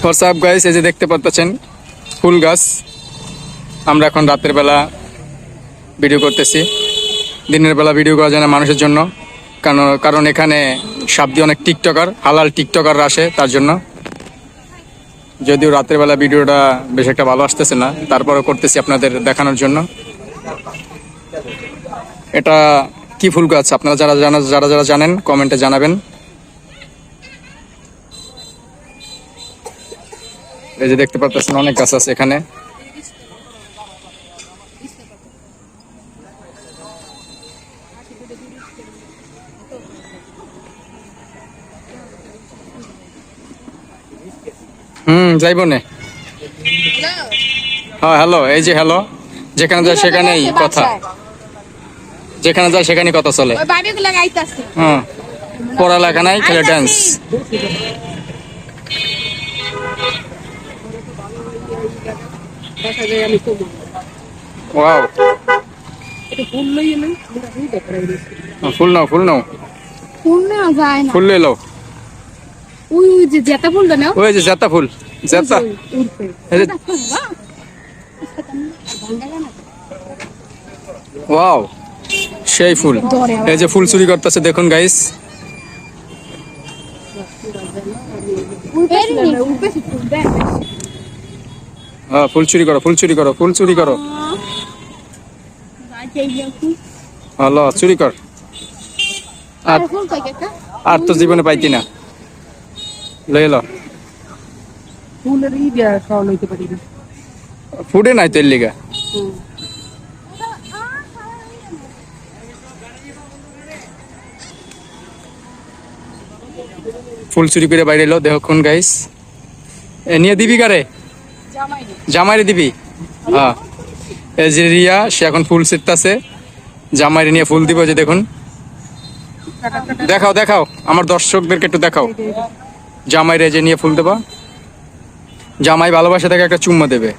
WhatsApp guys এই যে দেখতে পাচ্ছেন ফুল গাছ। আমরা এখন রাতের বেলা ভিডিও করতেছি। দিনের বেলা ভিডিও করা যায় মানুষের জন্য। কারণ কারণ এখানে সাবদি অনেক টিকটকার, হালাল টিকটকার আসে তার জন্য। যদিও রাতের বেলা ভিডিওটা বেশ একটা ভালো আসতেছে না, তারপরও করতেছি আপনাদের দেখানোর জন্য। এটা কি ফুল গাছ? আপনারা যারা জানা যারা যারা জানেন কমেন্টে জানাবেন। এই যে দেখতে পাচ্ছেন অনেক গাছ আছে এখানে। হুম যাইব নে। হ্যাঁ হ্যালো এই যে হ্যালো যেখানে যায় সেখানেই কথা। যেখানে যায় সেখানেই কথা চলে। হুম পড়ালেখা নাই খেলে ড্যান্স দেখা যায় আমি তো ওয়াও। এটা ফুল লই আমরা এই ফুল নাও ফুল নাও। ফুল যায় না। ফুল লো ওই ওই যে জেতা ফুলটা নাও। ওই যে জেতা ফুল জেতা। ওয়াও সেই ফুল। এই যে ফুল চুরি করতেছে দেখুন গাইস হ্যাঁ ফুল চুরি করো, ফুল চুরি করো, ফুল চুরি করো। হলো চুরি কর। আর আর তো জীবনে পাইতি না লই এলো ফুলের ই দিয়া খাওয়া লইতে পারি না ফুডে নাই তেল লিগা। ফুল চুরি করে বাইরে এলো দেখুন গাইস। এ নিয়ে দিবি কারে? জামাইরে দিবি? হ্যাঁ। এই যে রিয়া, সে এখন ফুল ছিটতাছে। জামাইরে নিয়ে ফুল দিব যে দেখুন। দেখাও দেখাও। আমার দর্শকদেরকে একটু দেখাও। জামাইরে যে নিয়ে ফুল দেবা। জামাই ভালোবাসা থেকে একটা চুম্মা দেবে।